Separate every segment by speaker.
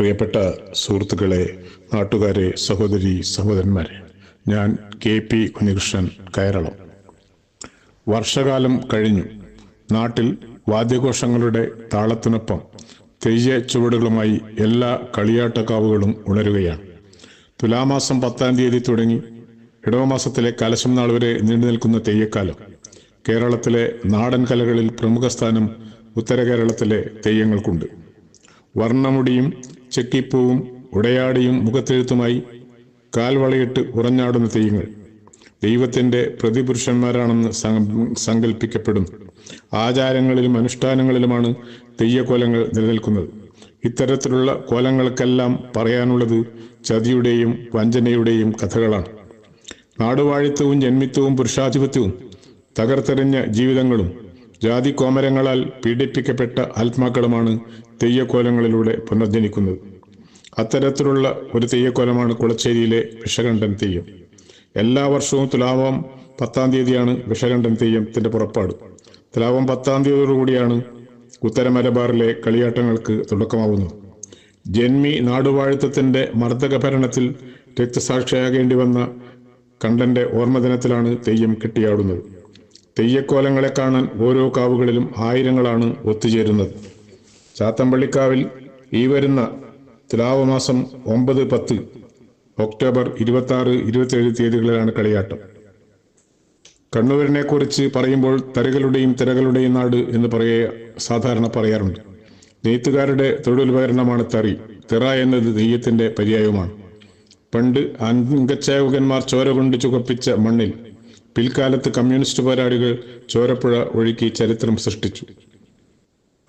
Speaker 1: പ്രിയപ്പെട്ട സുഹൃത്തുക്കളെ നാട്ടുകാരെ സഹോദരി സഹോദരന്മാരെ ഞാൻ കെ പി കുഞ്ഞികൃഷ്ണൻ കയറളം. വർഷകാലം കഴിഞ്ഞു. നാട്ടിൽ വാദ്യഘോഷങ്ങളുടെ താളത്തിനൊപ്പം തെയ്യ ചുവടുകളുമായി എല്ലാ കളിയാട്ടക്കാവുകളും ഉണരുകയാണ്. തുലാമാസം പത്താം തീയതി തുടങ്ങി. ഇടവമാസത്തിലെ കലശം നാൾ വരെ നീണ്ടു നിൽക്കുന്ന തെയ്യക്കാലം. കേരളത്തിലെ നാടൻ കലകളിൽ പ്രമുഖ സ്ഥാനം ഉത്തര കേരളത്തിലെ തെയ്യങ്ങൾക്കുണ്ട്. വർണമുടിയും ചെക്കിപ്പൂവും ഉടയാടിയും മുഖത്തെഴുത്തുമായി കാൽവളയിട്ട് ഉറഞ്ഞാടുന്ന തെയ്യങ്ങൾ. ദൈവത്തിന്റെ പ്രതിപുരുഷന്മാരാണെന്ന് സങ്ക- സങ്കല്പിക്കപ്പെടുന്നു ആചാരങ്ങളിലും അനുഷ്ഠാനങ്ങളിലുമാണ് തെയ്യക്കോലങ്ങൾ നിലനിൽക്കുന്നത്. ഇത്തരത്തിലുള്ള കോലങ്ങൾക്കെല്ലാം പറയാനുള്ളത് ചതിയുടെയും വഞ്ചനയുടെയും കഥകളാണ്. നാടുവാഴിത്തവും ജന്മിത്വവും പുരുഷാധിപത്യവും തകർത്തെറിഞ്ഞ ജീവിതങ്ങളും ജാതി കോമരങ്ങളാൽ പീഡിപ്പിക്കപ്പെട്ട ആത്മാക്കളുമാണ് തെയ്യക്കോലങ്ങളിലൂടെ പുനർജനിക്കുന്നത്. അത്തരത്തിലുള്ള ഒരു തെയ്യക്കോലമാണ് കുളച്ചേരിയിലെ വിഷകണ്ഠൻ തെയ്യം. എല്ലാ വർഷവും തുലാവം പത്താം തീയതിയാണ് വിഷകണ്ഠൻ തെയ്യത്തിന്റെ പുറപ്പാട്. തുലാവം പത്താം തീയതിയോടുകൂടിയാണ് ഉത്തര മലബാറിലെ കളിയാട്ടങ്ങൾക്ക് തുടക്കമാവുന്നത്. ജന്മി നാടുവാഴിത്തത്തിന്റെ മർദ്ദക ഭരണത്തിൽ രക്തസാക്ഷിയാകേണ്ടി വന്ന കണ്ടന്റെ ഓർമ്മദിനത്തിലാണ് തെയ്യം കെട്ടിയാടുന്നത്. തെയ്യക്കോലങ്ങളെ കാണാൻ ഓരോ കാവുകളിലും ആയിരങ്ങളാണ് ഒത്തുചേരുന്നത്. ചാത്തമ്പള്ളിക്കാവിൽ ഈ വരുന്ന തുലാവമാസം ഒമ്പത് പത്ത് ഒക്ടോബർ ഇരുപത്തി ആറ് ഇരുപത്തിയേഴ് തീയതികളിലാണ് കളിയാട്ടം. കണ്ണൂരിനെ കുറിച്ച് പറയുമ്പോൾ തരകളുടെയും തിരകളുടെയും നാട് എന്ന് പറയ സാധാരണ പറയാറുണ്ട്. നെയ്ത്തുകാരുടെ തൊഴിലുപകരണമാണ് തറി തിറ എന്നത് തെയ്യത്തിന്റെ പര്യായവുമാണ്. പണ്ട് അംഗച്ചായകന്മാർ ചോര കൊണ്ട് ചുവപ്പിച്ച മണ്ണിൽ പിൽക്കാലത്ത് കമ്മ്യൂണിസ്റ്റ് പോരാളികൾ ചോരപ്പുഴ ഒഴുക്കി ചരിത്രം സൃഷ്ടിച്ചു.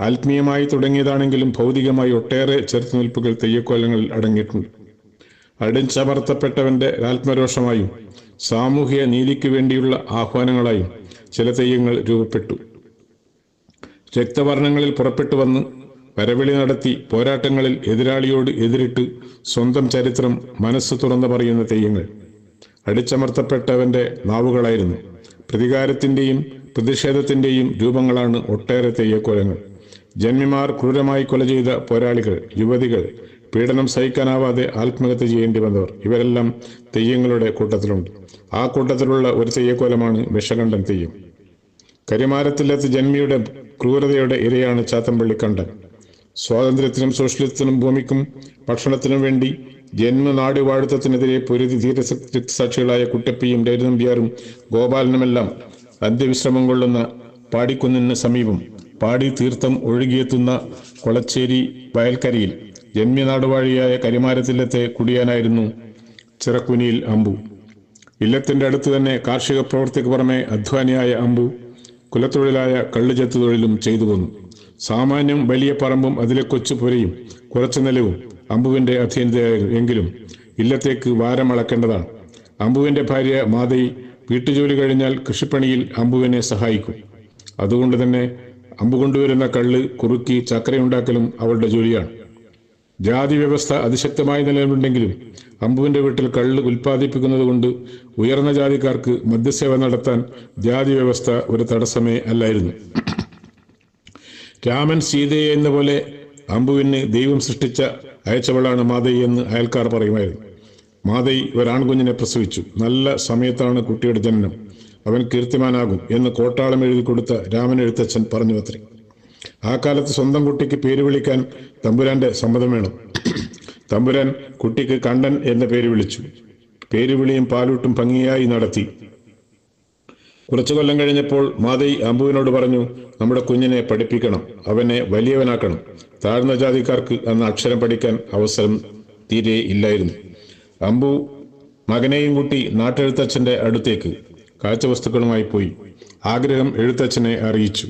Speaker 1: ആത്മീയമായി തുടങ്ങിയതാണെങ്കിലും ഭൗതികമായി ഒട്ടേറെ ചെറുത്തുനിൽപ്പുകൾ തെയ്യക്കോലങ്ങളിൽ അടങ്ങിയിട്ടുണ്ട്. അടിച്ചമർത്തപ്പെട്ടവന്റെ ആത്മരോഷമായും സാമൂഹിക നീതിക്ക് വേണ്ടിയുള്ള ആഹ്വാനങ്ങളായും ചില തെയ്യങ്ങൾ രൂപപ്പെട്ടു. രക്തവർണങ്ങളിൽ പുറപ്പെട്ടു വന്ന് വരവിളി നടത്തി പോരാട്ടങ്ങളിൽ എതിരാളിയോട് എതിരിട്ട് സ്വന്തം ചരിത്രം മനസ്സ് തുറന്നു പറയുന്ന തെയ്യങ്ങൾ. അടിച്ചമർത്തപ്പെട്ടവന്റെ നാവുകളായിരുന്നു. പ്രതികാരത്തിന്റെയും പ്രതിഷേധത്തിന്റെയും രൂപങ്ങളാണ് ഒട്ടേറെ തെയ്യക്കോലങ്ങൾ. ജന്മിമാർ ക്രൂരമായി കൊല ചെയ്ത പോരാളികൾ യുവതികൾ പീഡനം സഹിക്കാനാവാതെ ആത്മഹത്യ ചെയ്യേണ്ടി വന്നവർ ഇവരെല്ലാം തെയ്യങ്ങളുടെ കൂട്ടത്തിലുണ്ട്. ആ കൂട്ടത്തിലുള്ള ഒരു തെയ്യക്കോലമാണ് വിഷകണ്ഠൻ തെയ്യം. കരിമാരത്തിലെത്ത് ജന്മിയുടെ ക്രൂരതയുടെ ഇരയാണ് ചാത്തമ്പള്ളി കണ്ടൻ സ്വാതന്ത്ര്യത്തിനും സോഷ്യലിസത്തിനും ഭൂമിക്കും ഭക്ഷണത്തിനും വേണ്ടി ജന്മനാട് വാഴുത്തത്തിനെതിരെ പൊരുതി ധീരസാക്ഷികളായ കുട്ടപ്പിയും രഘുനമ്പ്യാരും ഗോപാലനുമെല്ലാം അന്ത്യവിശ്രമം കൊള്ളുന്ന പാടിക്കുന്നിന് സമീപം പാടി തീർത്ഥം ഒഴുകിയെത്തുന്ന കൊളച്ചേരി വയൽക്കരയിൽ ജന്മനാടുവാഴിയായ കരിമാരത്തില്ലത്തെ കുടിയാനായിരുന്നു ചിറക്കുനിയിൽ അമ്പു. ഇല്ലത്തിന്റെ അടുത്ത് തന്നെ കാർഷിക പ്രവൃത്തിക്ക് പുറമെ അധ്വാനിയായ അമ്പു കുലത്തൊഴിലായ കള്ളുചെത്ത് തൊഴിലും ചെയ്തു വന്നു. സാമാന്യം വലിയ പറമ്പും അതിലെ കൊച്ചു കൊച്ചുപുരയും കുറച്ചു നിലവും അമ്പുവിന്റെ അധീനതയായിരുന്നു എങ്കിലും ഇല്ലത്തേക്ക് വാരം അളക്കേണ്ടതാണ് അമ്പുവിന്റെ ഭാര്യ മാതയി വീട്ടുജോലി കഴിഞ്ഞാൽ കൃഷിപ്പണിയിൽ അമ്പുവിനെ സഹായിക്കും. അതുകൊണ്ട് തന്നെ അമ്പു കൊണ്ടുവരുന്ന കള്ള് കുറുക്കി ചക്കരയുണ്ടാക്കലും അവളുടെ ജോലിയാണ്. ജാതി വ്യവസ്ഥ അതിശക്തമായി നിലവിലുണ്ടെങ്കിലും അമ്പുവിന്റെ വീട്ടിൽ കള്ള് ഉൽപ്പാദിപ്പിക്കുന്നത് കൊണ്ട് ഉയർന്ന ജാതിക്കാർക്ക് മദ്യസേവ നടത്താൻ ജാതി വ്യവസ്ഥ ഒരു തടസ്സമേ അല്ലായിരുന്നു. രാമൻ സീതയെ എന്ന പോലെ അമ്പുവിന് ദൈവം സൃഷ്ടിച്ച അയച്ചവളാണ് മാതയി എന്ന് അയൽക്കാർ പറയുമായിരുന്നു. മാതയി ഒരാൺകുഞ്ഞിനെ പ്രസവിച്ചു. നല്ല സമയത്താണ് കുട്ടിയുടെ ജനനം. അവൻ കീർത്തിമാനാകും എന്ന് കോട്ടാളം എഴുതി കൊടുത്ത രാമൻ എഴുത്തച്ഛൻ പറഞ്ഞു അത്രേ. ആ കാലത്ത് സ്വന്തം കുട്ടിക്ക് പേര് വിളിക്കാൻ തമ്പുരാന്റെ സമ്മതം വേണം. തമ്പുരാൻ കുട്ടിക്ക് കണ്ടൻ എന്ന പേര് വിളിച്ചു. പേര് വിളിയും പാലൂട്ടും ഭംഗിയായി നടത്തി. കുറച്ചു കൊല്ലം കഴിഞ്ഞപ്പോൾ മാതയി അമ്പുവിനോട് പറഞ്ഞു നമ്മുടെ കുഞ്ഞിനെ പഠിപ്പിക്കണം അവനെ വലിയവനാക്കണം. താഴ്ന്ന ജാതിക്കാർക്ക് അന്ന് അക്ഷരം പഠിക്കാൻ അവസരം തീരെ ഇല്ലായിരുന്നു. അമ്പു മകനെയും കൂട്ടി നാട്ടെഴുത്തച്ഛന്റെ അടുത്തേക്ക് കാഴ്ചവസ്തുക്കളുമായി പോയി. ആഗ്രഹം എഴുത്തച്ഛനെ അറിയിച്ചു.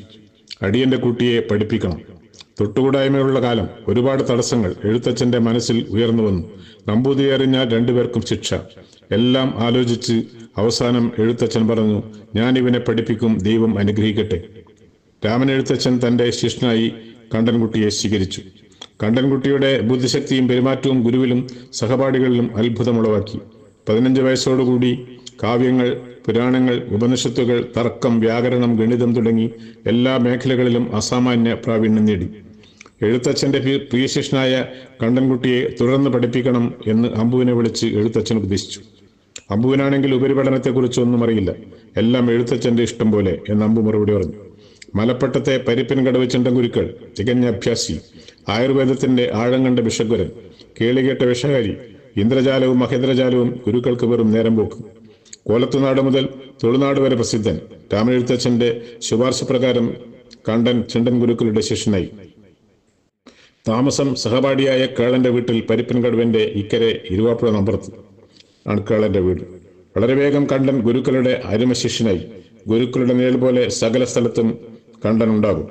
Speaker 1: അടിയന്റെ കുട്ടിയെ പഠിപ്പിക്കണം. തൊട്ടുകൂടായ്മയുള്ള കാലം ഒരുപാട് തടസ്സങ്ങൾ എഴുത്തച്ഛന്റെ മനസ്സിൽ ഉയർന്നു വന്നു. നമ്പൂതിരി അറിഞ്ഞാൽ രണ്ടുപേർക്കും ശിക്ഷ. എല്ലാം ആലോചിച്ച് അവസാനം എഴുത്തച്ഛൻ പറഞ്ഞു ഞാൻ ഇവനെ പഠിപ്പിക്കും ദൈവം അനുഗ്രഹിക്കട്ടെ. രാമൻ എഴുത്തച്ഛൻ തന്റെ ശിഷ്യനായി കണ്ടൻകുട്ടിയെ സ്വീകരിച്ചു. കണ്ടൻകുട്ടിയുടെ ബുദ്ധിശക്തിയും പെരുമാറ്റവും ഗുരുവിലും സഹപാഠികളിലും അത്ഭുതമുളവാക്കി. പതിനഞ്ച് വയസ്സോടുകൂടി കാവ്യങ്ങൾ പുരാണങ്ങൾ ഉപനിഷത്തുകൾ തർക്കം വ്യാകരണം ഗണിതം തുടങ്ങി എല്ലാ മേഖലകളിലും അസാമാന്യ പ്രാവീണ്യം നേടി. എഴുത്തച്ഛന്റെ പ്രിയ- ശിഷ്യനായ കണ്ടൻകുട്ടിയെ തുടർന്ന് പഠിപ്പിക്കണം എന്ന് അമ്പുവിനെ വിളിച്ച് എഴുത്തച്ഛൻ ഉപദേശിച്ചു. അമ്പുവിനാണെങ്കിൽ ഉപരിപഠനത്തെക്കുറിച്ച് ഒന്നും അറിയില്ല. എല്ലാം എഴുത്തച്ഛന്റെ ഇഷ്ടം പോലെ എന്ന് അമ്പു മറുപടി പറഞ്ഞു. മലപ്പട്ടത്തെ പരിപ്പിൻ കടവ് ചിണ്ടൻകുരുക്കൾ തികഞ്ഞ അഭ്യാസി ആയുർവേദത്തിന്റെ ആഴം കണ്ട വിഷഗ്വരൻ കേളികേട്ട വിഷകാരി ഇന്ദ്രജാലവും മഹേന്ദ്രജാലവും ഗുരുക്കൾക്ക് വെറും നേരം പോക്ക്. കോലത്തുനാട് മുതൽ തുളുനാട് വരെ പ്രസിദ്ധൻ രാമനെഴുത്തച്ഛന്റെ ശുപാർശ പ്രകാരം കണ്ടൻ ചിണ്ടൻ ഗുരുക്കളുടെ ശിഷ്യനായി. താമസം സഹപാഠിയായ കേളന്റെ വീട്ടിൽ പരിപ്പൻ കടുവന്റെ ഇക്കരെ ഇരുവാപ്പുഴ നമ്പർത്ത് ആണ് കേളന്റെ വീട്. വളരെ വേഗം കണ്ടൻ ഗുരുക്കളുടെ അരുമ ശിഷ്യനായി ഗുരുക്കളുടെ നിഴൽ പോലെ സകല സ്ഥലത്തും കണ്ടൻ ഉണ്ടാകും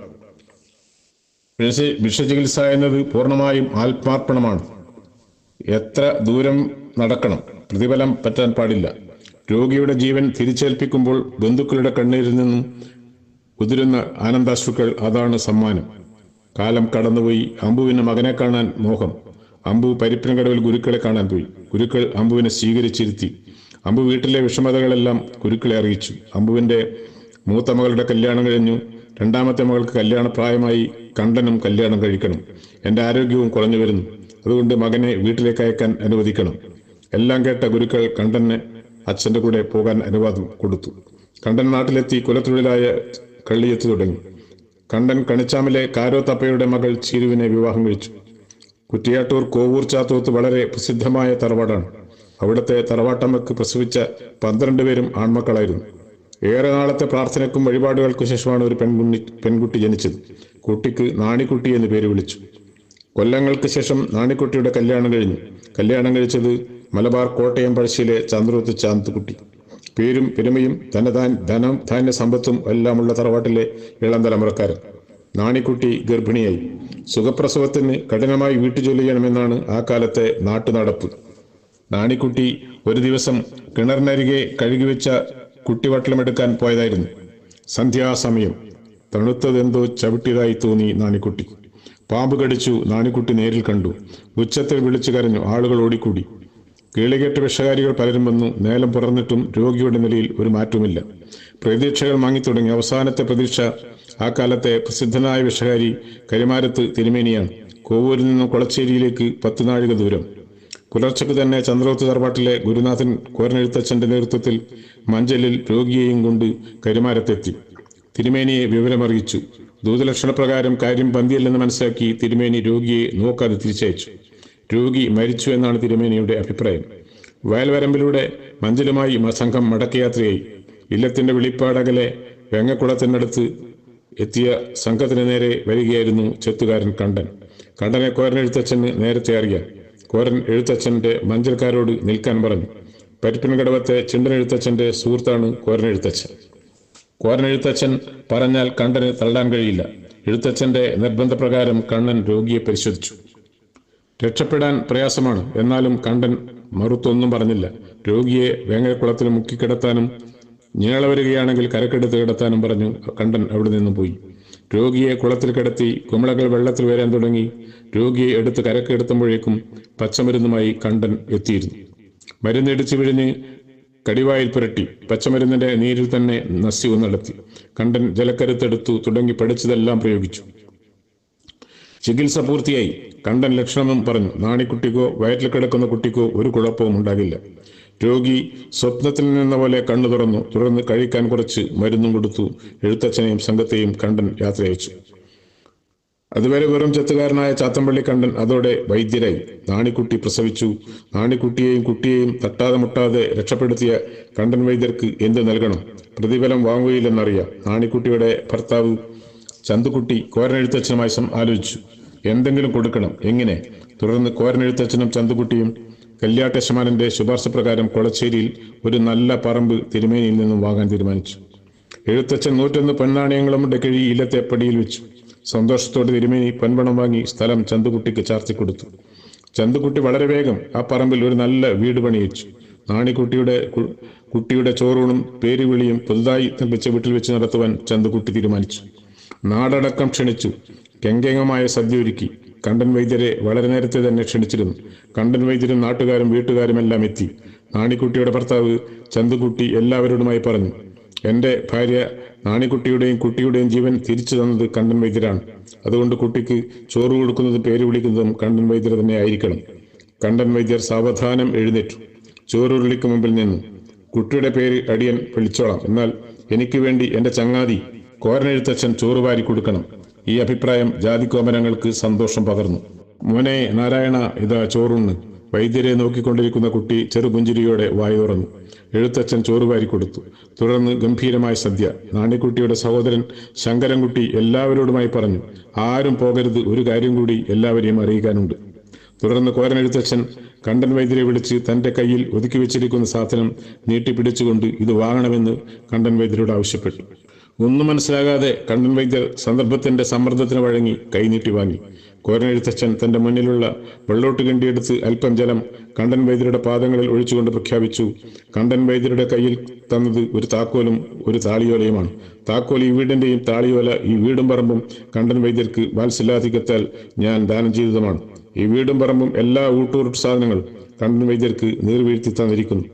Speaker 1: വിഷ- വിഷചികിത്സ എന്നത് പൂർണമായും ആത്മാർപ്പണമാണ്. എത്ര ദൂരം നടക്കണം? പ്രതിഫലം പറ്റാൻ പാടില്ല. രോഗിയുടെ ജീവൻ തിരിച്ചേൽപ്പിക്കുമ്പോൾ ബന്ധുക്കളുടെ കണ്ണീരിൽ നിന്നും ഉതിരുന്ന ആനന്ദാശ്രുക്കൾ അതാണ് സമ്മാനം. കാലം കടന്നുപോയി അമ്പുവിന് മകനെ കാണാൻ മോഹം. അമ്പു പരിപ്പിനകടവിൽ ഗുരുക്കളെ കാണാൻ പോയി. ഗുരുക്കൾ അമ്പുവിനെ സ്വീകരിച്ചിരുത്തി. അമ്പു വീട്ടിലെ വിഷമതകളെല്ലാം ഗുരുക്കളെ അറിയിച്ചു. അമ്പുവിന്റെ മൂത്ത മകളുടെ കല്യാണം കഴിഞ്ഞു. രണ്ടാമത്തെ മകൾക്ക് കല്യാണപ്രായമായി കണ്ടനും കല്യാണം കഴിക്കണം. എന്റെ ആരോഗ്യവും കുറഞ്ഞു വരുന്നു. അതുകൊണ്ട് മകനെ വീട്ടിലേക്ക് അയക്കാൻ അനുവദിക്കണം. എല്ലാം കേട്ട ഗുരുക്കൾ കണ്ടന് അച്ഛന്റെ കൂടെ പോകാൻ അനുവാദം കൊടുത്തു. കണ്ടൻ നാട്ടിലെത്തി കുലത്തൊഴിലായ കള്ളിയെത്തി തുടങ്ങി. കണ്ടൻ കണിച്ചാമിലെ കാരോ തപ്പയുടെ മകൾ ചീരുവിനെ വിവാഹം കഴിച്ചു. കുറ്റിയാട്ടൂർ കോവൂർ ചാത്തൂത്ത് വളരെ പ്രസിദ്ധമായ തറവാടാണ്. അവിടുത്തെ തറവാട്ടമ്മക്ക് പ്രസവിച്ച പന്ത്രണ്ട് പേരും ആൺമക്കളായിരുന്നു. ഏറെ നാളത്തെ പ്രാർത്ഥനയ്ക്കും വഴിപാടുകൾക്കും ശേഷമാണ് ഒരു പെൺകുണ്ണി പെൺകുട്ടി ജനിച്ചത്. കുട്ടിക്ക് നാണിക്കുട്ടി എന്ന് പേര് വിളിച്ചു. കൊല്ലങ്ങൾക്ക് ശേഷം നാണിക്കുട്ടിയുടെ കല്യാണം കഴിഞ്ഞു. കല്യാണം കഴിച്ചത് മലബാർ കോട്ടയം പഴശ്ശിയിലെ ചന്ദ്രത്ത് ചാന്തുകുട്ടി പേരും പെരുമയും ധനധാൻ ധനം ധാന്യ സമ്പത്തും എല്ലാമുള്ള തറവാട്ടിലെ ഇളം തലമുറക്കാരൻ. നാണിക്കുട്ടി ഗർഭിണിയായി. സുഖപ്രസവത്തിന് കഠിനമായി വീട്ടുജോലി ചെയ്യണമെന്നാണ് ആ കാലത്തെ നാട്ടുനടപ്പ്. നാണിക്കുട്ടി ഒരു ദിവസം കിണറിനരികെ കഴുകിവെച്ച കുട്ടിവട്ടലമെടുക്കാൻ പോയതായിരുന്നു. സന്ധ്യാസമയം. തണുത്തതെന്തോ ചവിട്ടിയതായി തോന്നി നാണിക്കുട്ടി. പാമ്പ് കടിച്ചു നാണിക്കുട്ടി നേരിൽ കണ്ടു. ഉച്ചത്തിൽ വിളിച്ചു കരഞ്ഞു. ആളുകൾ ഓടിക്കൂടി. കേളികെട്ട വിഷകാരികൾ പലരും വന്നു നേലം പുറന്നിട്ടും രോഗിയുടെ നിലയിൽ ഒരു മാറ്റവുമില്ല. പ്രതീക്ഷകൾ വാങ്ങിത്തുടങ്ങി അവസാനത്തെ പ്രതീക്ഷ ആ കാലത്തെ പ്രസിദ്ധനായ വിഷകാരി കരിമാരത്ത് തിരുമേനിയാണ്. കോവൂരിൽ നിന്നും കൊളച്ചേരിയിലേക്ക് പത്ത് നാഴിക ദൂരം. പുലർച്ചയ്ക്ക് തന്നെ ചന്ദ്രോത്ത് തറവാട്ടിലെ ഗുരുനാഥൻ കോരനെഴുത്തച്ഛന്റെ നേതൃത്വത്തിൽ മഞ്ചലിൽ രോഗിയെയും കൊണ്ട് കരിമാരത്തെത്തി. തിരുമേനിയെ വിവരമറിയിച്ചു. ദൂതലക്ഷണപ്രകാരം കാര്യം പന്തിയല്ലെന്ന് മനസ്സിലാക്കി തിരുമേനി രോഗിയെ നോക്കാതെ തിരിച്ചയച്ചു. രോഗി മരിച്ചു എന്നാണ് തിരുമേനിയുടെ അഭിപ്രായം. വയൽവരമ്പിലൂടെ മഞ്ചലുമായി സംഘം മടക്കയാത്രയായി. ഇല്ലത്തിന്റെ വെളിപ്പാടകലെ വെങ്ങക്കുളത്തിനടുത്ത് എത്തിയ സംഘത്തിന് നേരെ വരികയായിരുന്നു ചെത്തുകാരൻ കണ്ടൻ. കണ്ടനെ കോരൻ എഴുത്തച്ഛന് നേരത്തെ അറിയാം. കോരൻ എഴുത്തച്ഛന്റെ മഞ്ചൽക്കാരോട് നിൽക്കാൻ പറഞ്ഞു. പരിപ്പിൻകടവത്തെ ചിണ്ടൻ എഴുത്തച്ഛന്റെ സുഹൃത്താണ് കോരൻ എഴുത്തച്ഛൻ. കോരൻ എഴുത്തച്ഛൻ പറഞ്ഞാൽ കണ്ടന് തള്ളാൻ കഴിയില്ല. എഴുത്തച്ഛന്റെ നിർബന്ധപ്രകാരം കണ്ണൻ രോഗിയെ പരിശോധിച്ചു. രക്ഷപ്പെടാൻ പ്രയാസമാണ്. എന്നാലും കണ്ടൻ മറുത്തൊന്നും പറഞ്ഞില്ല. രോഗിയെ വേങ്ങരക്കുളത്തിൽ മുക്കിക്കിടത്താനും ഞേള വരികയാണെങ്കിൽ കരക്കെടുത്ത് കിടത്താനും പറഞ്ഞു കണ്ടൻ അവിടെ നിന്ന് പോയി. രോഗിയെ കുളത്തിൽ കിടത്തി കുമിളകൾ വെള്ളത്തിൽ വരാൻ തുടങ്ങി. രോഗിയെ എടുത്ത് കരക്കെടുത്തുമ്പോഴേക്കും പച്ചമരുന്നുമായി കണ്ടൻ എത്തിയിരുന്നു. മരുന്നിടിച്ച് വിഴിഞ്ഞ് കടിവായിൽ പുരട്ടി. പച്ചമരുന്നിന്റെ നീരിൽ തന്നെ നസ്യവും നടത്തി. കണ്ടൻ ജലക്കരുത്തെടുത്തു തുടങ്ങി പഠിച്ചതെല്ലാം പ്രയോഗിച്ചു. ചികിത്സ പൂർത്തിയായി. കണ്ടൻ ലക്ഷണവും പറഞ്ഞു. നാണിക്കുട്ടിക്കോ വയറ്റിൽ കിടക്കുന്ന കുട്ടിക്കോ ഒരു കുഴപ്പവും ഉണ്ടാകില്ല. രോഗി സ്വപ്നത്തിൽ നിന്ന പോലെ കണ്ണു തുറന്നു. തുടർന്ന് കഴിക്കാൻ കുറച്ച് മരുന്നും കൊടുത്തു. എഴുത്തച്ഛനെയും സംഘത്തെയും കണ്ടൻ യാത്രയച്ചു അതുവരെ വെറും ചെത്തുകാരനായ ചാത്തമ്പള്ളി കണ്ടൻ അതോടെ വൈദ്യരായി. നാണിക്കുട്ടി പ്രസവിച്ചു. നാണിക്കുട്ടിയെയും കുട്ടിയെയും തട്ടാതെ മുട്ടാതെ രക്ഷപ്പെടുത്തിയ കണ്ടൻ വൈദ്യർക്ക് എന്ത് നൽകണം? പ്രതിഫലം വാങ്ങുകയില്ലെന്നറിയാം. നാണിക്കുട്ടിയുടെ ഭർത്താവ് ചന്തുക്കുട്ടി കോരനെഴുത്തച്ഛനുമായി ആലോചിച്ചു. എന്തെങ്കിലും കൊടുക്കണം. എങ്ങനെ? തുടർന്ന് കോരനെഴുത്തച്ഛനും ചന്തുക്കുട്ടിയും കല്യാട്ടശമാനന്റെ ശുപാർശ പ്രകാരം കൊളച്ചേരിയിൽ ഒരു നല്ല പറമ്പ് തിരുമേനിയിൽ നിന്നും വാങ്ങാൻ തീരുമാനിച്ചു. എഴുത്തച്ഛൻ നൂറ്റൊന്ന് പൊന്നാണയങ്ങളും കിഴി ഇല്ലത്തെ പടിയിൽ വെച്ചു. സന്തോഷത്തോടെ തിരുമേനി പൊൻപണം വാങ്ങി സ്ഥലം ചന്തുകുട്ടിക്ക് ചാർത്തി കൊടുത്തു ചന്തുകുട്ടി വളരെ വേഗം ആ പറമ്പിൽ ഒരു നല്ല വീട് പണിയിച്ചു. നാണിക്കുട്ടിയുടെ കുട്ടിയുടെ ചോറൂണും പേരുവിളിയും പുതുതായി നിർമ്മിച്ച വീട്ടിൽ വെച്ച് നടത്തുവാൻ ചന്തുകുട്ടി തീരുമാനിച്ചു. നാടടക്കം ക്ഷണിച്ചു. കെങ്കേങ്ങമായ സദ്യ ഒരുക്കി കണ്ടൻ വൈദ്യരെ വളരെ നേരത്തെ തന്നെ ക്ഷണിച്ചിരുന്നു. കണ്ടൻ വൈദ്യരും നാട്ടുകാരും വീട്ടുകാരും എല്ലാം എത്തി. നാണിക്കുട്ടിയുടെ ഭർത്താവ് ചന്തുകുട്ടി എല്ലാവരോടുമായി പറഞ്ഞു എന്റെ ഭാര്യ നാണിക്കുട്ടിയുടെയും കുട്ടിയുടെയും ജീവൻ തിരിച്ചു തന്നത് കണ്ടൻ വൈദ്യരാണ്. അതുകൊണ്ട് കുട്ടിക്ക് ചോറ് കൊടുക്കുന്നതും പേര് വിളിക്കുന്നതും കണ്ടൻ വൈദ്യർ തന്നെ ആയിരിക്കണം. കണ്ടൻ വൈദ്യർ സാവധാനം എഴുന്നേറ്റു. ചോറുരുളിക്ക് മുമ്പിൽ നിന്നു. കുട്ടിയുടെ പേര് അടിയൻ വിളിച്ചോളാം. എന്നാൽ എനിക്ക് വേണ്ടി എന്റെ ചങ്ങാതി കോരനെഴുത്തച്ഛൻ ചോറുവാരി കൊടുക്കണം. ഈ അഭിപ്രായം ജാതിക്കോമനങ്ങൾക്ക് സന്തോഷം പകർന്നു. മോനെ നാരായണ ഇതാ ചോറുണ്ണ്. വൈദ്യരെ നോക്കിക്കൊണ്ടിരിക്കുന്ന കുട്ടി ചെറുപുഞ്ചിരിയോടെ വായു തുറന്നു. എഴുത്തച്ഛൻ ചോറുവാരി കൊടുത്തു. തുടർന്ന് ഗംഭീരമായ സദ്യ. നാണിക്കുട്ടിയുടെ സഹോദരൻ ശങ്കരൻകുട്ടി എല്ലാവരോടുമായി പറഞ്ഞു ആരും പോകരുത് ഒരു കാര്യം കൂടി എല്ലാവരെയും അറിയിക്കാനുണ്ട്. തുടർന്ന് കോരനെഴുത്തച്ഛൻ കണ്ടൻ വൈദ്യരെ വിളിച്ച് തന്റെ കയ്യിൽ ഒതുക്കി വെച്ചിരിക്കുന്ന സാധനം നീട്ടിപ്പിടിച്ചുകൊണ്ട് ഇത് വാങ്ങണമെന്ന് കണ്ടൻ വൈദ്യരോട് ആവശ്യപ്പെട്ടു. ഒന്നും മനസ്സിലാകാതെ കണ്ണൻ വൈദ്യർ സന്ദർഭത്തിന്റെ സമ്മർദ്ദത്തിന് വഴങ്ങി കൈനീട്ടി വാങ്ങി. കോരനെഴുത്തച്ഛൻ തന്റെ മുന്നിലുള്ള വെള്ളോട്ട് കിണ്ടിയെടുത്ത് അല്പം ജലം കണ്ടൻ വൈദ്യരുടെ പാദങ്ങളിൽ ഒഴിച്ചുകൊണ്ട് പ്രഖ്യാപിച്ചു കണ്ടൻ വൈദ്യരുടെ കയ്യിൽ തന്നത് ഒരു താക്കോലും ഒരു താളിയോലയുമാണ്. താക്കോൽ ഈ വീടിന്റെയും താളിയോല ഈ വീടും പറമ്പും കണ്ടൻ വൈദ്യർക്ക് വാത്സല്യാധികത്താൽ ഞാൻ ദാനം ചെയ്തതുമാണ്. ഈ വീടും പറമ്പും എല്ലാ ഊട്ടൂർ സാധനങ്ങളും കണ്ടൻ വൈദ്യർക്ക് നീർവീഴ്ത്തി തന്നിരിക്കുന്നു.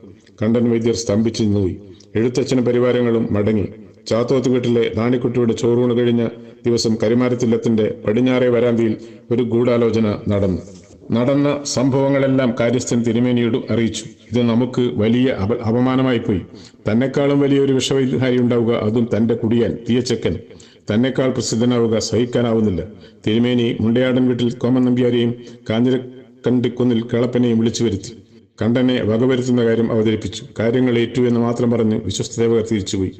Speaker 1: കണ്ടൻ വൈദ്യർ സ്തംഭിച്ചു നിന്നുപോയി. എഴുത്തച്ഛനും പരിവാരങ്ങളും മടങ്ങി. ചാത്തോത്ത് വീട്ടിലെ നാണിക്കുട്ടിയുടെ ചോറൂണ് കഴിഞ്ഞ ദിവസം കരിമാരത്തില്ലത്തിന്റെ പടിഞ്ഞാറേ വരാന്തിയിൽ ഒരു ഗൂഢാലോചന നടന്നു. നടന്ന സംഭവങ്ങളെല്ലാം കാര്യസ്ഥൻ തിരുമേനിയോട് അറിയിച്ചു. ഇത് നമുക്ക് വലിയ അപ അപമാനമായി പോയി. തന്നെക്കാളും വലിയൊരു വിഷവൈദ്യഹാരി ഉണ്ടാവുക അതും തന്റെ കുടിയാൻ തീയച്ചക്കൻ. തന്നെക്കാൾ പ്രസിദ്ധനാവുക സഹിക്കാനാവുന്നില്ല. തിരുമേനി മുണ്ടയാടൻ വീട്ടിൽ കോമൻ നമ്പ്യാരെയും കാഞ്ഞിരക്കണ്ടിക്കുന്നിൽ കേളപ്പനെയും വിളിച്ചു വരുത്തി. കണ്ടനെ വകവരുത്തുന്ന കാര്യം അവതരിപ്പിച്ചു. കാര്യങ്ങൾ ഏറ്റു എന്ന് മാത്രം പറഞ്ഞ് വിശ്വസ്തദേവകർ തിരിച്ചുപോയി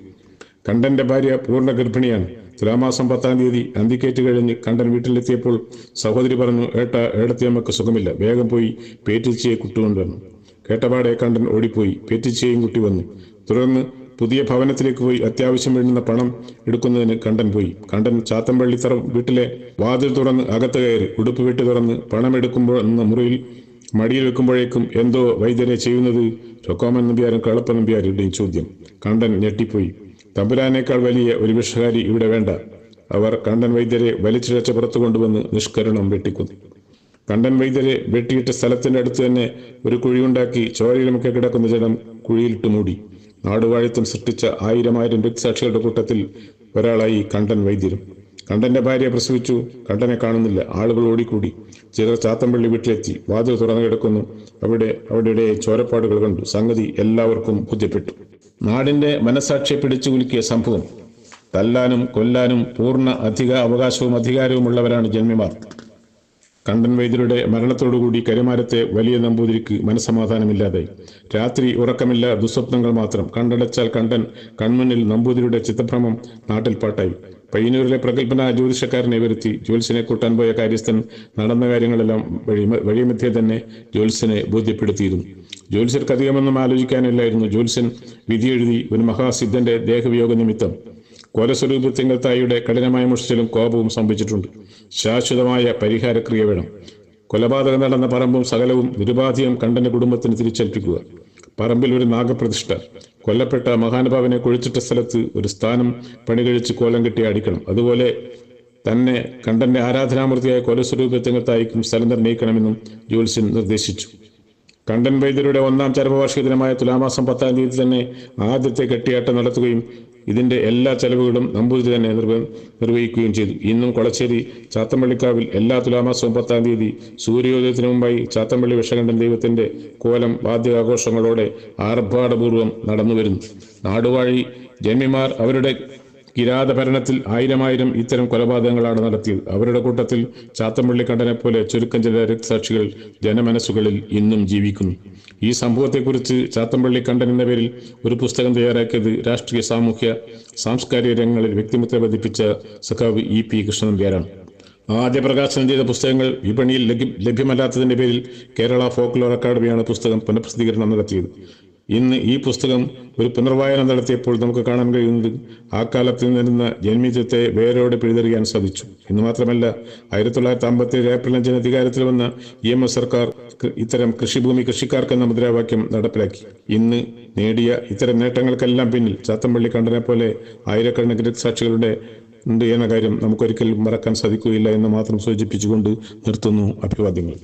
Speaker 1: കണ്ടന്റെ ഭാര്യ പൂർണ ഗർഭിണിയാണ്. തുലാമാസം പത്താം തീയതി അന്തിക്കേറ്റ് കഴിഞ്ഞ് കണ്ടൻ വീട്ടിലെത്തിയപ്പോൾ സഹോദരി പറഞ്ഞു ഏട്ട ഏടത്തിയമ്മക്ക് സുഖമില്ല. വേഗം പോയി പേറ്റിച്ചയെ കുട്ടുകൊണ്ടുവന്നു കേട്ടപാടെ കണ്ടൻ ഓടിപ്പോയി. പേറ്റിച്ചയും കുട്ടി വന്നു. തുടർന്ന് പുതിയ ഭവനത്തിലേക്ക് പോയി അത്യാവശ്യം വേണ്ടുന്ന പണം എടുക്കുന്നതിന് കണ്ടൻ പോയി. കണ്ടൻ ചാത്തമ്പള്ളി തറ വീട്ടിലെ വാതിൽ തുറന്ന് അകത്ത് കയറി ഉടുപ്പ് വെട്ടി തുറന്ന് പണം എടുക്കുമ്പോൾ എന്ന മുറിയിൽ മടിയിൽ വെക്കുമ്പോഴേക്കും എന്തോ വൈദ്യരെ ചെയ്യുന്നത് ചൊക്കോമൻ നമ്പ്യാരും കളപ്പ നമ്പ്യാരുടെയും ചോദ്യം. കണ്ടൻ ഞെട്ടിപ്പോയി. തമ്പുരാനേക്കാൾ വലിയ ഒരു വിഷകാരി ഇവിടെ വേണ്ട. അവർ കണ്ടൻ വൈദ്യരെ വലിച്ചിഴച്ച പുറത്തു കൊണ്ടുവന്ന് നിഷ്കരണം വെട്ടിക്കുന്നു. കണ്ടൻ വൈദ്യരെ വെട്ടിയിട്ട സ്ഥലത്തിന്റെ അടുത്ത് തന്നെ ഒരു കുഴിയുണ്ടാക്കി ചോരയിലുമൊക്കെ കിടക്കുന്ന ജലം കുഴിയിലിട്ട് മൂടി. നാടുവാഴിത്തം സൃഷ്ടിച്ച ആയിരം ആയിരം രക്തസാക്ഷികളുടെ കൂട്ടത്തിൽ ഒരാളായി കണ്ടൻ വൈദ്യരും. കണ്ടന്റെ ഭാര്യ പ്രസവിച്ചു. കണ്ടനെ കാണുന്നില്ല. ആളുകൾ ഓടിക്കൂടി. ചിലർ ചാത്തമ്പള്ളി വീട്ടിലെത്തി. വാതിൽ തുറന്നു കിടക്കുന്നു. അവിടെ അവിടെ ചോരപ്പാടുകൾ കണ്ടു. സംഗതി എല്ലാവർക്കും ബോധ്യപ്പെട്ടു നാടിന്റെ മനസാക്ഷിയെ പിടിച്ചു കുലുക്കിയ സംഭവം. തല്ലാനും കൊല്ലാനും പൂർണ അധിക അവകാശവും അധികാരവുമുള്ളവരാണ് ജന്മിമാർ. കണ്ടൻ വൈദ്യരുടെ മരണത്തോടുകൂടി കരിമാരത്തെ വലിയ നമ്പൂതിരിക്ക് മനസമാധാനമില്ലാതെ രാത്രി ഉറക്കമില്ല ദുസ്വപ്നങ്ങൾ മാത്രം. കണ്ടടച്ചാൽ കണ്ടൻ കൺമുന്നിൽ നമ്പൂതിരിയുടെ ചിത്തഭ്രമം നാട്ടിൽ പാട്ടായി. പയ്യന്നൂരിലെ പ്രഗത്ഭന ജ്യോതിഷക്കാരനെ വരുത്തി ജ്യോത്സ്യനെ കൂട്ടാൻ പോയ കാര്യസ്ഥൻ നടന്ന കാര്യങ്ങളെല്ലാം വഴി വഴിമധ്യേ തന്നെ ജ്യോത്സ്യനെ ബോധ്യപ്പെടുത്തിയിരുന്നു. ജ്യോത്സ്യർക്ക് അധികമൊന്നും ആലോചിക്കാനില്ലായിരുന്നു. ജ്യോത്സ്യൻ വിധിയെഴുതി ഒരു മഹാസിദ്ധന്റെ ദേഹവിയോഗ നിമിത്തം കോലസ്വരൂപ തായിയുടെ കഠിനമായ മുഷിച്ചിലും കോപവും സംഭവിച്ചിട്ടുണ്ട്. ശാശ്വതമായ പരിഹാരക്രിയ വേണം. കൊലപാതകം നടന്ന പറമ്പും സകലവും നിരുപാധികം കണ്ടന്റെ കുടുംബത്തിന് തിരിച്ചേൽപ്പിക്കുക. പറമ്പിൽ ഒരു നാഗപ്രതിഷ്ഠ. കൊല്ലപ്പെട്ട മഹാനുഭാവനെ കുഴിച്ചിട്ട സ്ഥലത്ത് ഒരു സ്ഥാനം പണികഴിച്ച് കോലം കെട്ടി അടിക്കണം. അതുപോലെ തന്നെ കണ്ടന്റെ ആരാധനാമൂർത്തിയായ കൊലസ്വരൂപത്തിങ്കത്തായിരിക്കും സ്ഥലം നിർണയിക്കണമെന്നും ജ്യോത്സ്യൻ നിർദ്ദേശിച്ചു. കണ്ടൻ വൈദ്യരുടെ ഒന്നാം ചരമവാർഷിക ദിനമായ തുലാമാസം പത്താം തീയതി തന്നെ ആദ്യത്തെ കെട്ടിയാട്ടം നടത്തുകയും ഇതിന്റെ എല്ലാ ചെലവുകളും നമ്പൂതിരി തന്നെ നിർവ നിർവഹിക്കുകയും ചെയ്തു. ഇന്നും കൊളച്ചേരി ചാത്തമ്പള്ളിക്കാവിൽ എല്ലാ തുലാമാസവും പത്താം തീയതി സൂര്യോദയത്തിന് മുമ്പായി ചാത്തമ്പള്ളി വിഷകണ്ഠൻ ദൈവത്തിന്റെ കോലം വാദ്യാഘോഷങ്ങളോടെ ആർഭാടപൂർവം നടന്നുവരുന്നു. നാടുവാഴി ജന്മിമാർ അവരുടെ കിരാത ഭരണത്തിൽ ആയിരമായിരം ഇത്തരം കൊലപാതകങ്ങളാണ് നടത്തിയത്. അവരുടെ കൂട്ടത്തിൽ ചാത്തമ്പള്ളി കണ്ടനെ പോലെ ചുരുക്കം ചില രക്തസാക്ഷികൾ ജനമനസ്സുകളിൽ ഇന്നും ജീവിക്കുന്നു. ഈ സംഭവത്തെക്കുറിച്ച് ചാത്തമ്പള്ളി കണ്ടൻ എന്ന പേരിൽ ഒരു പുസ്തകം തയ്യാറാക്കിയത് രാഷ്ട്രീയ സാമൂഹ്യ സാംസ്കാരിക രംഗങ്ങളിൽ വ്യക്തിമുദ്ര പതിപ്പിച്ച സഖാവ് ഇ പി കൃഷ്ണനമ്പ്യാരാണ്. ആദ്യ പ്രകാശനം ചെയ്ത പുസ്തകങ്ങൾ വിപണിയിൽ ലഭ്യ ലഭ്യമല്ലാത്തതിന്റെ പേരിൽ കേരള ഫോക്ലോർ അക്കാദമിയാണ് പുസ്തകം പുനഃപ്രസിദ്ധീകരണം നടത്തിയത്. ഇന്ന് ഈ പുസ്തകം ഒരു പുനർവായന നടത്തിയപ്പോൾ നമുക്ക് കാണാൻ കഴിയുന്നത് ആ കാലത്ത് നിന്നിരുന്ന ജന്മിത്വത്തെ വേരോടെ പിഴുതെറിയാൻ സാധിച്ചു. എന്ന് മാത്രമല്ല ആയിരത്തി തൊള്ളായിരത്തി അമ്പത്തി ഏഴ് ഏപ്രിൽ അഞ്ചിന് അധികാരത്തിൽ വന്ന ഇ എം എസ് സർക്കാർ ഇത്തരം കൃഷിഭൂമി കൃഷിക്കാർക്ക് എന്ന മുദ്രാവാക്യം നടപ്പിലാക്കി. ഇന്ന് നേടിയ ഇത്തരം നേട്ടങ്ങൾക്കെല്ലാം പിന്നിൽ ചാത്തമ്പള്ളി കണ്ടനെ പോലെ ആയിരക്കണക്കിന് സാക്ഷികളുടെ ഉണ്ട് എന്ന കാര്യം നമുക്കൊരിക്കലും മറക്കാൻ സാധിക്കുകയില്ല എന്ന് മാത്രം സൂചിപ്പിച്ചുകൊണ്ട് നിർത്തുന്നു അഭിവാദ്യങ്ങൾ.